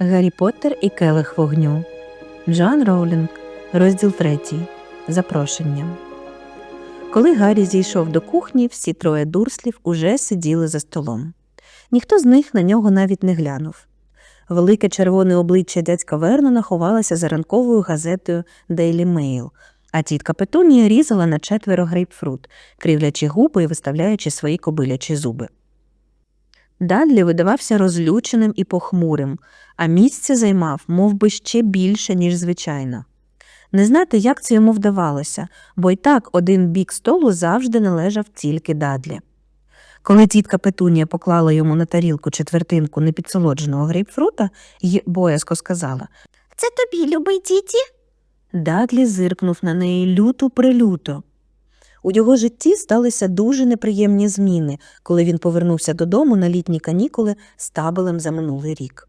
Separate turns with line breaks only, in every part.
Гаррі Поттер і Келих вогню. Джоан Роулінг. Розділ третій. Запрошення. Коли Гаррі зійшов до кухні, всі троє дурслів уже сиділи за столом. Ніхто з них на нього навіть не глянув. Велике червоне обличчя дядька Вернона ховалося за ранковою газетою Daily Mail, а тітка Петунія різала на четверо грейпфрут, кривлячи губи і виставляючи свої кобилячі зуби. Дадлі видавався розлюченим і похмурим, а місце займав мов би, ще більше, ніж звичайно. Не знати, як це йому вдавалося, бо й так один бік столу завжди належав тільки Дадлі. Коли тітка Петунія поклала йому на тарілку четвертинку непідсолодженого грейпфрута й боязко сказала
Це тобі, любий діті?
Дадлі зиркнув на неї люто прилюто. У його житті сталися дуже неприємні зміни, коли він повернувся додому на літні канікули з табелем за минулий рік.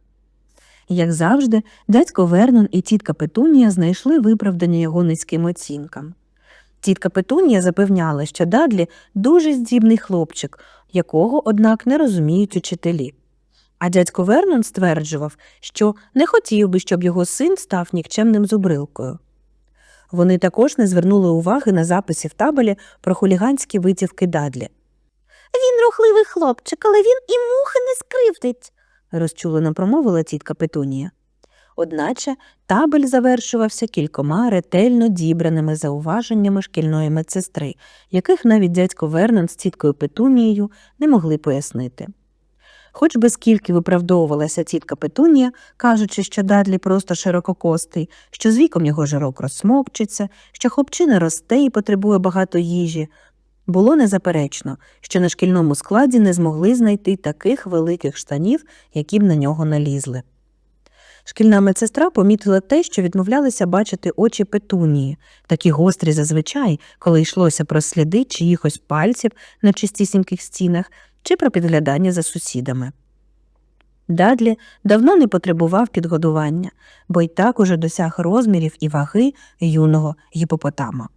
Як завжди, дядько Вернон і тітка Петунія знайшли виправдання його низьким оцінкам. Тітка Петунія запевняла, що Дадлі дуже здібний хлопчик, якого, однак, не розуміють учителі. А дядько Вернон стверджував, що не хотів би, щоб його син став нікчемним зубрилкою. Вони також не звернули уваги на записи в табелі про хуліганські витівки Дадлі.
Він рухливий хлопчик, але він і мухи не скривдить.
розчулено промовила тітка Петунія. Одначе табель завершувався кількома ретельно дібраними зауваженнями шкільної медсестри, яких навіть дядько Вернон з тіткою Петунією не могли пояснити. Хоч би скільки виправдовувалася тітка Петунія, кажучи, що Дадлі просто ширококостий, що з віком його жирок розсмокчиться, що хлопчина росте і потребує багато їжі, було незаперечно, що на шкільному складі не змогли знайти таких великих штанів, які б на нього налізли. Шкільна медсестра помітила те, що відмовлялися бачити очі петунії, такі гострі зазвичай, коли йшлося про сліди чиїхось пальців на чистісіньких стінах чи про підглядання за сусідами. Дадлі давно не потребував підгодування, бо й так уже досяг розмірів і ваги юного гіпопотама.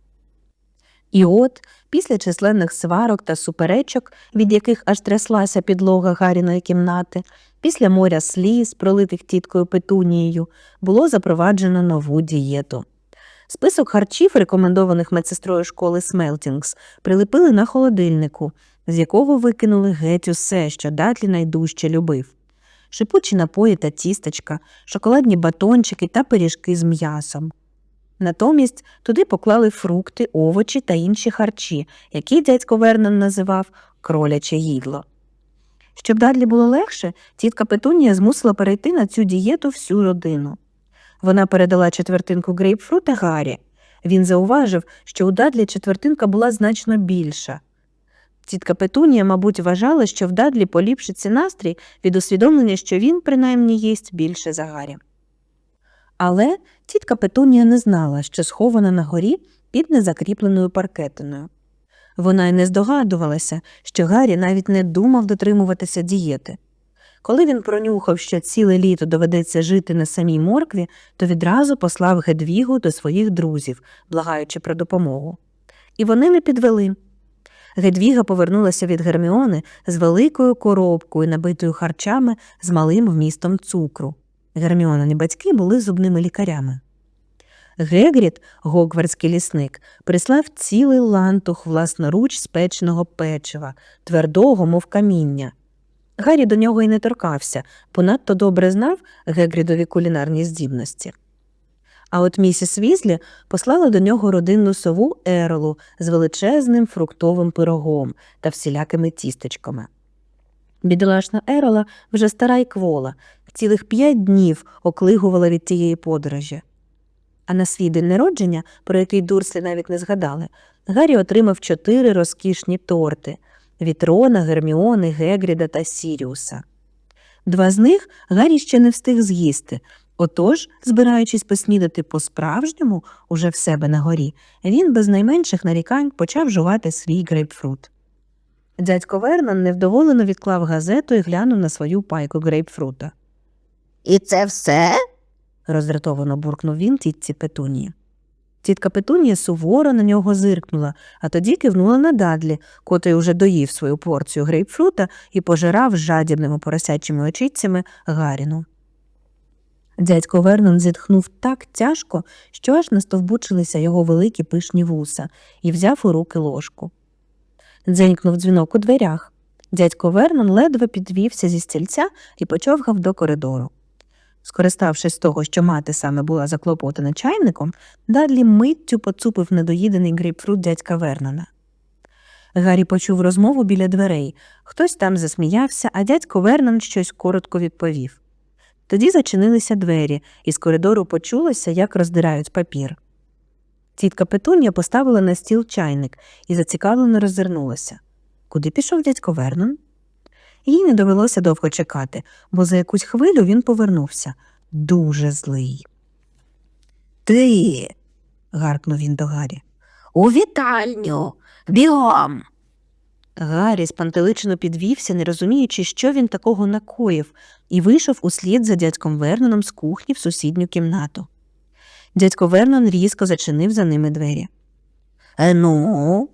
І от, після численних сварок та суперечок, від яких аж тряслася підлога Гаріної кімнати, після моря сліз, пролитих тіткою Петунією, було запроваджено нову дієту. Список харчів, рекомендованих медсестрою школи Смелтінгс, прилепили на холодильнику, з якого викинули геть усе, що Датлі найдужче любив. Шипучі напої та тістечка, шоколадні батончики та пиріжки з м'ясом. Натомість туди поклали фрукти, овочі та інші харчі, які дядько Вернон називав кроляче їдло. Щоб Дадлі було легше, тітка Петунія змусила перейти на цю дієту всю родину. Вона передала четвертинку грейпфрута Гаррі. Він зауважив, що у Дадлі четвертинка була значно більша. Тітка Петунія, мабуть, вважала, що в Дадлі поліпшиться настрій від усвідомлення, що він, принаймні, їсть більше за Гаррі. Але тітка Петунія не знала, що схована на горі під незакріпленою паркетиною. Вона й не здогадувалася, що Гаррі навіть не думав дотримуватися дієти. Коли він пронюхав, що ціле літо доведеться жити на самій моркві, то відразу послав Гедвігу до своїх друзів, благаючи про допомогу. І вони не підвели. Гедвіга повернулася від Герміони з великою коробкою, набитою харчами з малим вмістом цукру. Герміонині батьки були зубними лікарями. Гегріт, гогвардський лісник, прислав цілий лантух власноруч спеченого печива, твердого, мов каміння. Гаррі до нього й не торкався, бо надто добре знав Гегрідові кулінарні здібності. А от місіс Візлі послала до нього родинну сову Еролу з величезним фруктовим пирогом та всілякими тістечками. Бідолашна Ерола вже стара й квола, цілих п'ять днів оклигувала від тієї подорожі. А на свій день народження, про який дурслі навіть не згадали, Гаррі отримав чотири розкішні торти від Рона, Герміони, Гегріда та Сіріуса. Два з них Гаррі ще не встиг з'їсти, отож, збираючись поснідати по-справжньому уже в себе на горі, він без найменших нарікань почав жувати свій грейпфрут. Дядько Вернон невдоволено відклав газету і глянув на свою пайку грейпфрута.
І це все?
роздратовано буркнув він тітці Петунії. Тітка Петунія суворо на нього зиркнула, а тоді кивнула на Дадлі, котрий уже доїв свою порцію грейпфрута і пожирав жадібними поросячими очицями Гаріну. Дядько Вернон зітхнув так тяжко, що аж настовбучилися його великі пишні вуса, і взяв у руки ложку. Дзенькнув дзвінок у дверях. Дядько Вернон ледве підвівся зі стільця і почовгав до коридору. Скориставшись того, що мати саме була заклопотана чайником, Дадлі миттю поцупив недоїдений грейпфрут дядька Вернона. Гаррі почув розмову біля дверей. Хтось там засміявся, а дядько Вернон щось коротко відповів. Тоді зачинилися двері, і з коридору почулося, як роздирають папір. Тітка Петунія поставила на стіл чайник і зацікавлено роззирнулася. Куди пішов дядько Вернон? Їй не довелося довго чекати, бо за якусь хвилю він повернувся. Дуже злий. Ти. гаркнув він до Гаррі.
У вітальню. Бігом.
Гаррі спантеличено підвівся, не розуміючи, що він такого накоїв, і вийшов услід за дядьком Верноном з кухні в сусідню кімнату. Дядько Вернон різко зачинив за ними двері.
Е, ну,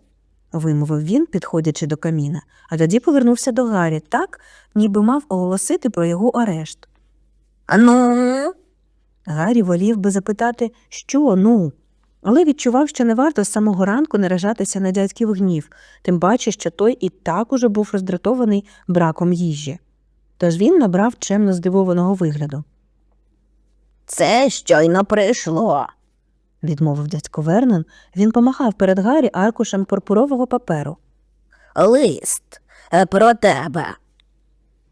вимовив він, підходячи до каміна, а тоді повернувся до Гаррі так, ніби мав оголосити про його арешт.
а ну.
Гаррі волів би запитати, що ну, але відчував, що не варто з самого ранку наражатися на дядьків гнів, тим паче, що той і так уже був роздратований браком їжі. Тож він набрав чемно здивованого вигляду.
Це щойно прийшло.
Відмовив дядько Вернон, він помахав перед Гаррі аркушем пурпурового паперу.
Лист е, про тебе.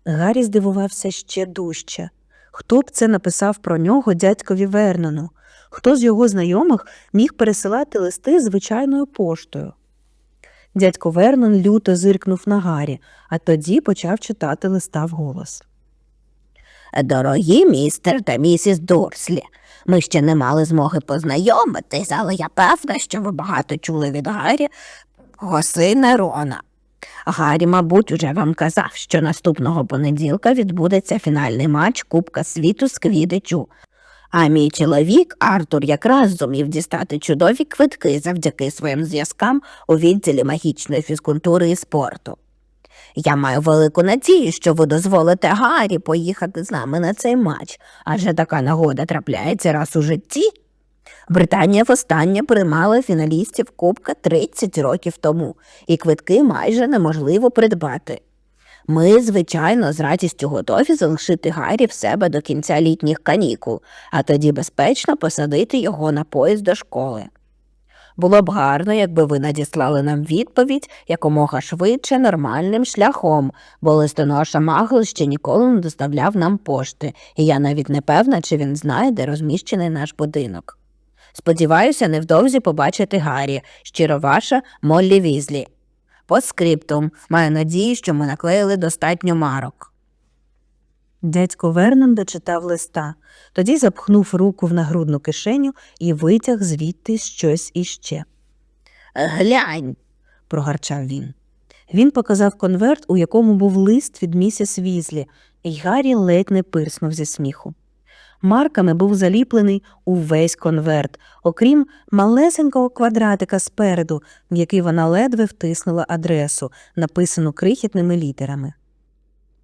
Гаррі здивувався ще дужче. Хто б це написав про нього дядькові Вернону? Хто з його знайомих міг пересилати листи звичайною поштою? Дядько Вернон люто зиркнув на Гаррі, а тоді почав читати листа вголос.
Дорогі містер та місіс Дурслі, ми ще не мали змоги познайомитись, але я певна, що ви багато чули від Гаррі про сина Рона. Гаррі, мабуть, уже вам казав, що наступного понеділка відбудеться фінальний матч Кубка світу з Квідичу. А мій чоловік Артур якраз зумів дістати чудові квитки завдяки своїм зв'язкам у відділі магічної фізкультури і спорту. Я маю велику надію, що ви дозволите Гаррі поїхати з нами на цей матч, адже така нагода трапляється раз у житті. Британія востаннє приймала фіналістів Кубка 30 років тому, і квитки майже неможливо придбати. Ми, звичайно, з радістю готові залишити Гаррі в себе до кінця літніх канікул, а тоді безпечно посадити його на поїзд до школи. Було б гарно, якби ви надіслали нам відповідь якомога швидше нормальним шляхом, бо листоноша Магл ще ніколи не доставляв нам пошти, і я навіть не певна, чи він знає, де розміщений наш будинок. Сподіваюся, невдовзі побачити Гаррі. Щиро ваша Моллі Візлі. По скриптум маю надію, що ми наклеїли достатньо марок.
Дядько Вернон дочитав листа, тоді запхнув руку в нагрудну кишеню і витяг звідти щось іще,
Глянь.
прогарчав він. Він показав конверт, у якому був лист від місіс Візлі, і Гаррі ледь не пирснув зі сміху. Марками був заліплений увесь конверт, окрім малесенького квадратика спереду, в який вона ледве втиснула адресу, написану крихітними літерами.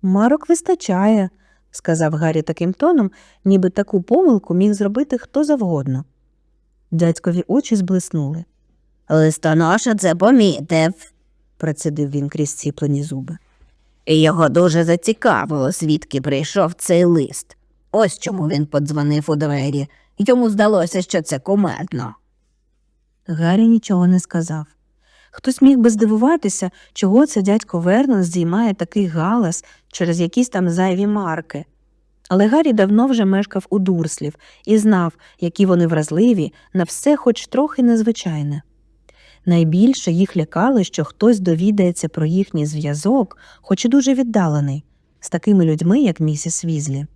Марок вистачає, сказав Гаррі таким тоном, ніби таку помилку міг зробити хто завгодно. Дядькові очі зблиснули.
Листоноша це помітив.
Процідив він крізь ціплені зуби.
І його дуже зацікавило, звідки прийшов цей лист. Ось чому він подзвонив у двері. Йому здалося, що це кумедно.
Гаррі нічого не сказав. Хтось міг би здивуватися, чого це дядько Вернон здіймає такий галас через якісь там зайві марки. Але Гаррі давно вже мешкав у Дурслів і знав, які вони вразливі на все хоч трохи незвичайне. Найбільше їх лякало, що хтось довідається про їхній зв'язок, хоч і дуже віддалений, з такими людьми, як місіс Візлі.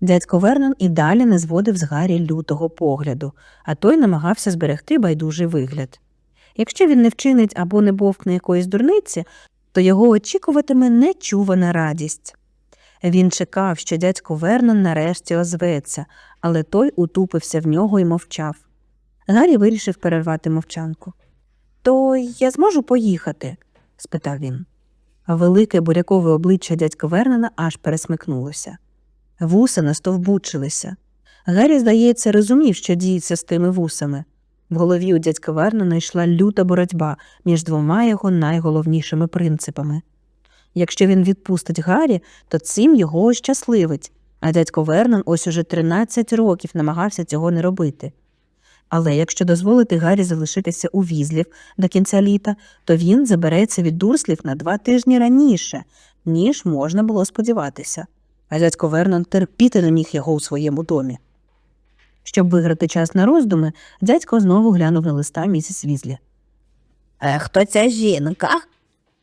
Дядько Вернон і далі не зводив з Гаррі лютого погляду, а той намагався зберегти байдужий вигляд. Якщо він не вчинить або не бовкне якоїсь дурниці, то його очікуватиме нечувана радість. Він чекав, що дядько Вернон нарешті озветься, але той утупився в нього і мовчав. Гаррі вирішив перервати мовчанку. То я зможу поїхати? спитав він. Велике бурякове обличчя дядька Вернона аж пересмикнулося. Вуса настовбучилися. Гаррі, здається, розумів, що діється з тими вусами. В голові у дядька Вернона йшла люта боротьба між двома його найголовнішими принципами. Якщо він відпустить Гаррі, то цим його ощасливить, а дядько Вернон ось уже 13 років намагався цього не робити. Але якщо дозволити Гаррі залишитися у візлів до кінця літа, то він забереться від дурслів на два тижні раніше, ніж можна було сподіватися. А дядько Вернон терпіти не міг його у своєму домі. Щоб виграти час на роздуми, дядько знову глянув на листа місіс Візлі.
Е, хто ця жінка?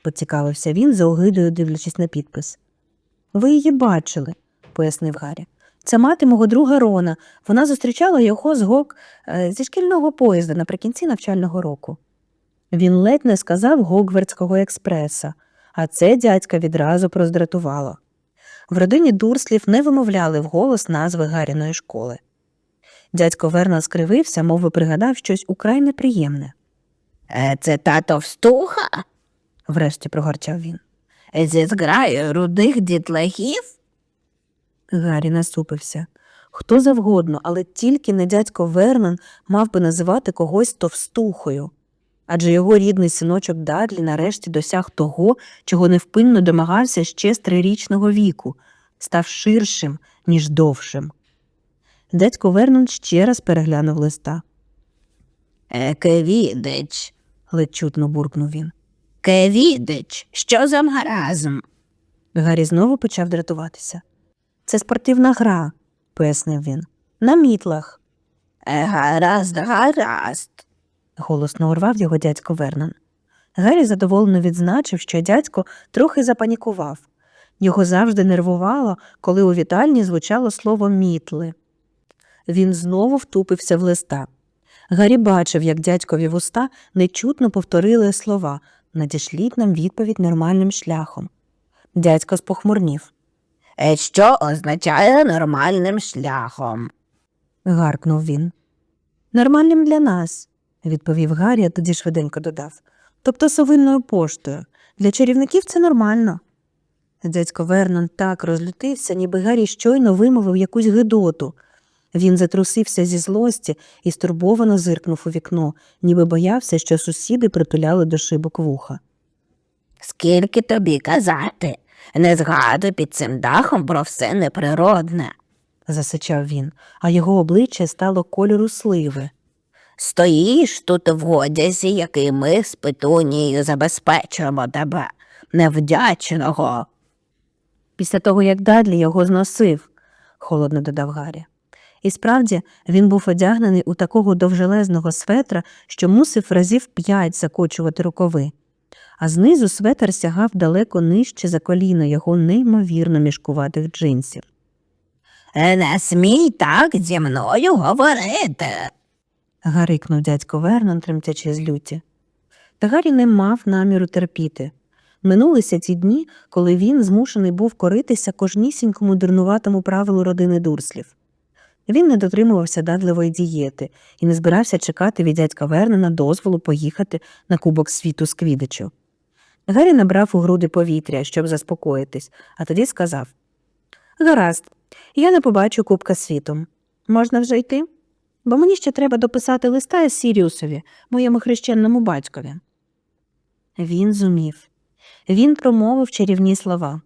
Поцікавився він, за огидою дивлячись на підпис. Ви її бачили, пояснив Гаррі. Це мати мого друга Рона. Вона зустрічала його з гок е, зі шкільного поїзда наприкінці навчального року. Він ледь не сказав Гогвардського експреса, а це дядька відразу проздратувало. В родині Дурслів не вимовляли вголос назви Гаріної школи. Дядько Вернон скривився, мов би пригадав щось украй неприємне,
Е, це та товстуха?
врешті прогорчав він.
Зі зграю рудих дітлахів?
Гаррі насупився. Хто завгодно, але тільки не дядько Вернон мав би називати когось товстухою. Адже його рідний синочок Дадлі нарешті досяг того, чого невпинно домагався ще з трирічного віку, став ширшим, ніж довшим. Дядько Вернон ще раз переглянув листа.
Е, Кевідич.
ледь чутно буркнув він.
Кевідич, що за маразм?
Гаррі знову почав дратуватися. Це спортивна гра, пояснив він. На мітлах.
Е, гаразд, гаразд.
голосно урвав його дядько Вернон. Гаррі задоволено відзначив, що дядько трохи запанікував. Його завжди нервувало, коли у вітальні звучало слово мітли. Він знову втупився в листа. Гаррі бачив, як дядькові вуста нечутно повторили слова надішліть нам відповідь нормальним шляхом. Дядько спохмурнів.
Е, що означає нормальним шляхом?
гаркнув він. Нормальним для нас, відповів Гаррі, а тоді швиденько додав. Тобто совинною поштою. Для чарівників це нормально. Дядько Вернон так розлютився, ніби Гаррі щойно вимовив якусь гидоту. Він затрусився зі злості і стурбовано зиркнув у вікно, ніби боявся, що сусіди притуляли до шибок вуха.
Скільки тобі казати? Не згадуй під цим дахом про все неприродне.
засичав він, а його обличчя стало кольору сливи.
Стоїш тут в одязі, який ми з петунією забезпечуємо тебе, невдячного.
Після того, як Дадлі його зносив, холодно додав Гаррі. І справді він був одягнений у такого довжелезного светра, що мусив разів п'ять закочувати рукави, а знизу светр сягав далеко нижче за коліна його неймовірно мішкуватих джинсів.
Е, Не смій так зі мною говорити.
гарикнув дядько Вернон, тремтячи з люті. Та Гаррі не мав наміру терпіти. Минулися ті дні, коли він змушений був коритися кожнісінькому дурнуватому правилу родини Дурслів. Він не дотримувався дадливої дієти і не збирався чекати від дядька Вернона дозволу поїхати на Кубок світу з Квідичу. Гаррі набрав у груди повітря, щоб заспокоїтись, а тоді сказав Гаразд, я не побачу Кубка світу. Можна вже йти? Бо мені ще треба дописати листа Сіріусові, моєму хрещенному батькові. Він зумів. Він промовив чарівні слова.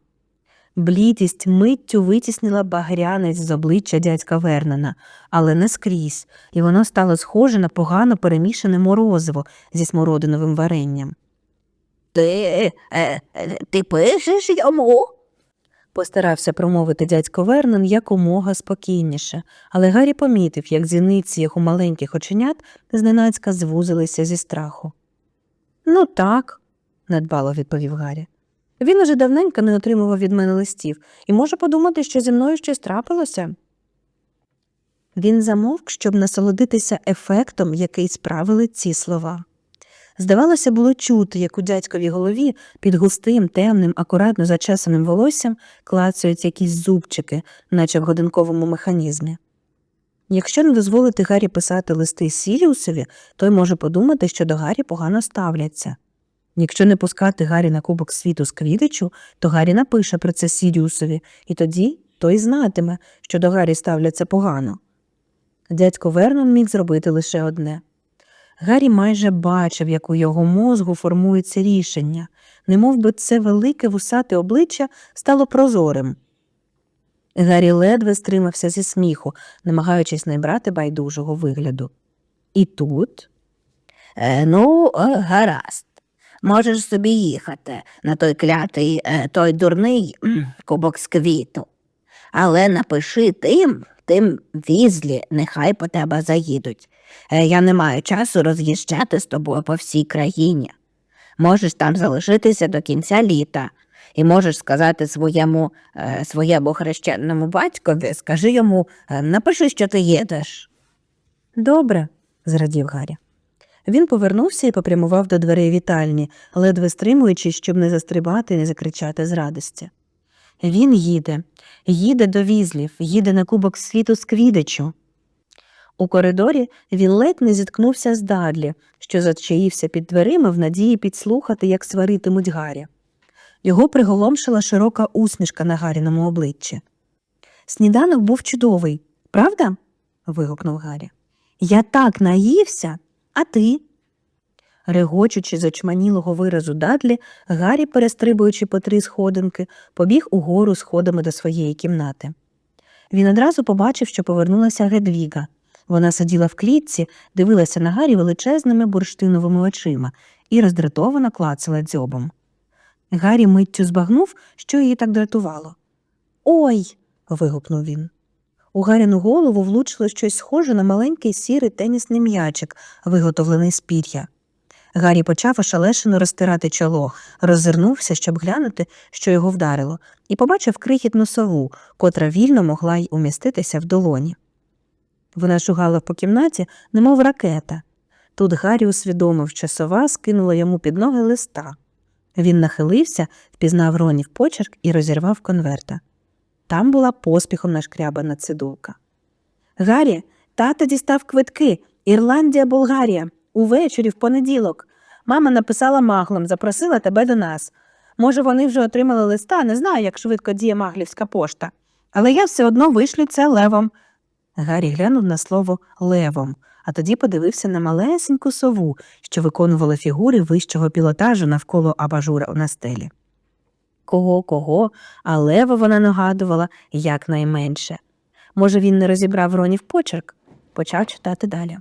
Блідість миттю витіснила багрянець з обличчя дядька Вернона, але не скрізь, і воно стало схоже на погано перемішане морозиво зі смородиновим варенням.
Ти, е, е, ти пишеш йому?
Постарався промовити дядько Вернон якомога спокійніше, але Гаррі помітив, як зіниці його маленьких оченят зненацька звузилися зі страху. Ну так, недбало відповів Гаррі. Він уже давненько не отримував від мене листів і може подумати, що зі мною щось трапилося. Він замовк, щоб насолодитися ефектом, який справили ці слова. Здавалося, було чути, як у дядьковій голові під густим, темним, акуратно зачесаним волоссям клацають якісь зубчики, наче в годинковому механізмі. Якщо не дозволити Гаррі писати листи Сіріусові, той може подумати, що до Гаррі погано ставляться. Якщо не пускати Гаррі на Кубок світу з Квідичу, то Гаррі напише про це Сіріусові, і тоді той знатиме, що до Гаррі ставляться погано. Дядько Вернон міг зробити лише одне. Гаррі майже бачив, як у його мозгу формується рішення, немов би це велике вусате обличчя стало прозорим. Гаррі ледве стримався зі сміху, намагаючись не брати байдужого вигляду. І тут
Е, ну, е, гаразд. Можеш собі їхати на той клятий, е, той дурний кубок з квіту. Але напиши тим, тим візлі, нехай по тебе заїдуть. Е, я не маю часу роз'їжджати з тобою по всій країні. Можеш там залишитися до кінця літа. І можеш сказати своєму, е, своєму хрещенному батькові, скажи йому, напиши, що ти їдеш.
добре, зрадів Гаррі. Він повернувся і попрямував до дверей вітальні, ледве стримуючись, щоб не застрибати і не закричати з радості. Він їде, їде до візлів, їде на кубок світу з квідичу. У коридорі він ледь не зіткнувся з Дадлі, що зачаївся під дверима в надії підслухати, як сваритимуть Гаррі. Його приголомшила широка усмішка на Гарріному обличчі. Сніданок був чудовий, правда? вигукнув Гаррі. Я так наївся, а ти? Регочучи з очманілого виразу Дадлі, Гаррі, перестрибуючи по три сходинки, побіг угору сходами до своєї кімнати. Він одразу побачив, що повернулася Гедвіга. Вона сиділа в клітці, дивилася на Гаррі величезними бурштиновими очима і роздратовано клацала дзьобом. Гаррі миттю збагнув, що її так дратувало. Ой. вигукнув він. У Гаріну голову влучило щось схоже на маленький сірий тенісний м'ячик, виготовлений з пір'я. Гаррі почав ошалешено розтирати чоло, роззирнувся, щоб глянути, що його вдарило, і побачив крихітну сову, котра вільно могла й уміститися в долоні. Вона шугала по кімнаті, немов ракета. Тут Гаррі усвідомив, що сова скинула йому під ноги листа. Він нахилився, впізнав Ронів почерк і розірвав конверта. Там була поспіхом нашкрябана цидулка. Гаррі, тата дістав квитки. Ірландія, Болгарія. Увечері в понеділок. Мама написала маглом, запросила тебе до нас. Може, вони вже отримали листа, не знаю, як швидко діє маглівська пошта. Але я все одно вишлю це левом. Гаррі глянув на слово левом, а тоді подивився на малесеньку сову, що виконувала фігури вищого пілотажу навколо абажура на стелі. Кого кого, а лева вона нагадувала якнайменше. Може, він не розібрав Ронів почерк, почав читати далі.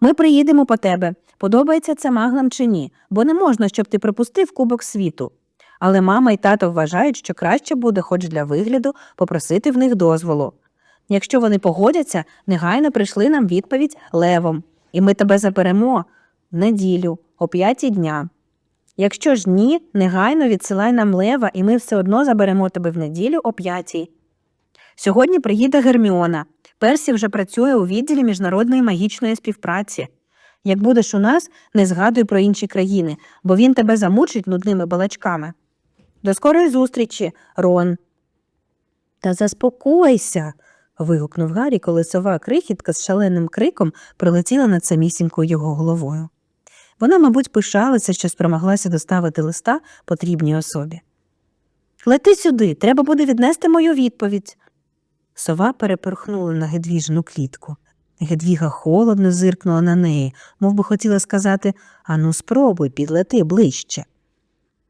Ми приїдемо по тебе, подобається це маглам чи ні, бо не можна, щоб ти пропустив кубок світу. Але мама і тато вважають, що краще буде, хоч для вигляду, попросити в них дозволу. Якщо вони погодяться, негайно прийшли нам відповідь левом, і ми тебе заберемо в неділю о п'ятій дня. Якщо ж ні, негайно відсилай нам лева, і ми все одно заберемо тебе в неділю о п'ятій. Сьогодні приїде Герміона. Персі вже працює у відділі міжнародної магічної співпраці. Як будеш у нас, не згадуй про інші країни, бо він тебе замучить нудними балачками. До скорої зустрічі, Рон. Та заспокойся. вигукнув Гаррі, коли сова крихітка з шаленим криком прилетіла над самісінькою його головою. Вона, мабуть, пишалася, що спромоглася доставити листа потрібній особі. Лети сюди, треба буде віднести мою відповідь. Сова переперхнула на Гедвіжину клітку. Гедвіга холодно зиркнула на неї, мов би хотіла сказати Ану, спробуй, підлети ближче.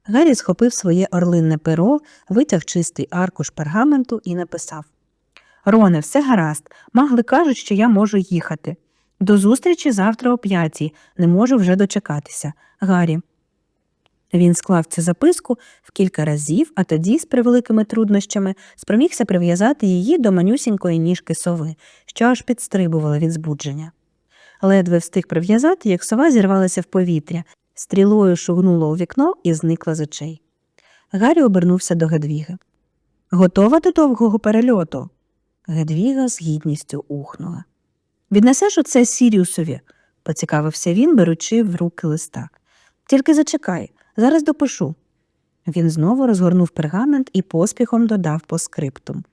Гаррі схопив своє орлинне перо, витяг чистий аркуш пергаменту і написав Роне, все гаразд. Магли кажуть, що я можу їхати. До зустрічі завтра о п'ятій. Не можу вже дочекатися. Гаррі. Він склав цю записку в кілька разів, а тоді, з превеликими труднощами, спромігся прив'язати її до манюсінької ніжки сови, що аж підстрибувала від збудження. Ледве встиг прив'язати, як сова зірвалася в повітря, стрілою шугнула у вікно і зникла з очей. Гаррі обернувся до Гедвіги. Готова до довгого перельоту? Гедвіга з гідністю ухнула. Віднесеш оце Сіріусові? поцікавився він, беручи в руки листа. Тільки зачекай, зараз допишу. Він знову розгорнув пергамент і поспіхом додав по скриптум.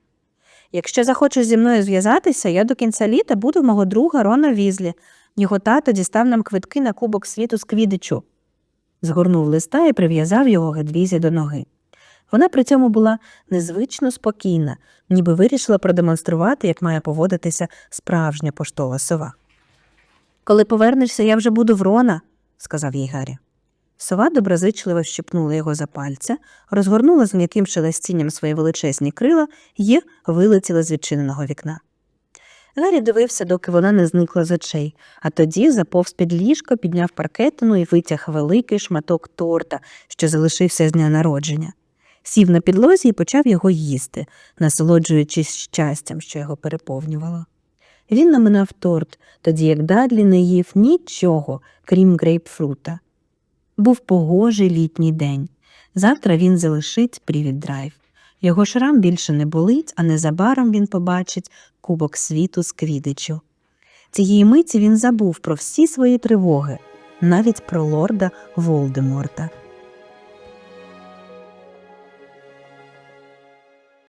Якщо захочеш зі мною зв'язатися, я до кінця літа буду в мого друга Рона Візлі. Його тато дістав нам квитки на Кубок світу з Квідичу. Згорнув листа і прив'язав його Гедвізі до ноги. Вона при цьому була незвично спокійна, ніби вирішила продемонструвати, як має поводитися справжня поштова сова. Коли повернешся, я вже буду врона, сказав їй Гаррі. Сова доброзичливо щепнула його за пальця, розгорнула з м'яким шелестінням свої величезні крила і вилетіла з відчиненого вікна. Гаррі дивився, доки вона не зникла з очей, а тоді заповз під ліжко, підняв паркетину і витяг великий шматок торта, що залишився з дня народження. Сів на підлозі і почав його їсти, насолоджуючись щастям, що його переповнювало. Він наминав торт, тоді як Дадлі не їв нічого, крім грейпфрута. Був погожий літній день. Завтра він залишить Привіт Драйв. Його шрам більше не болить, а незабаром він побачить кубок світу з квідичу. Цієї миті він забув про всі свої тривоги, навіть про лорда Волдеморта,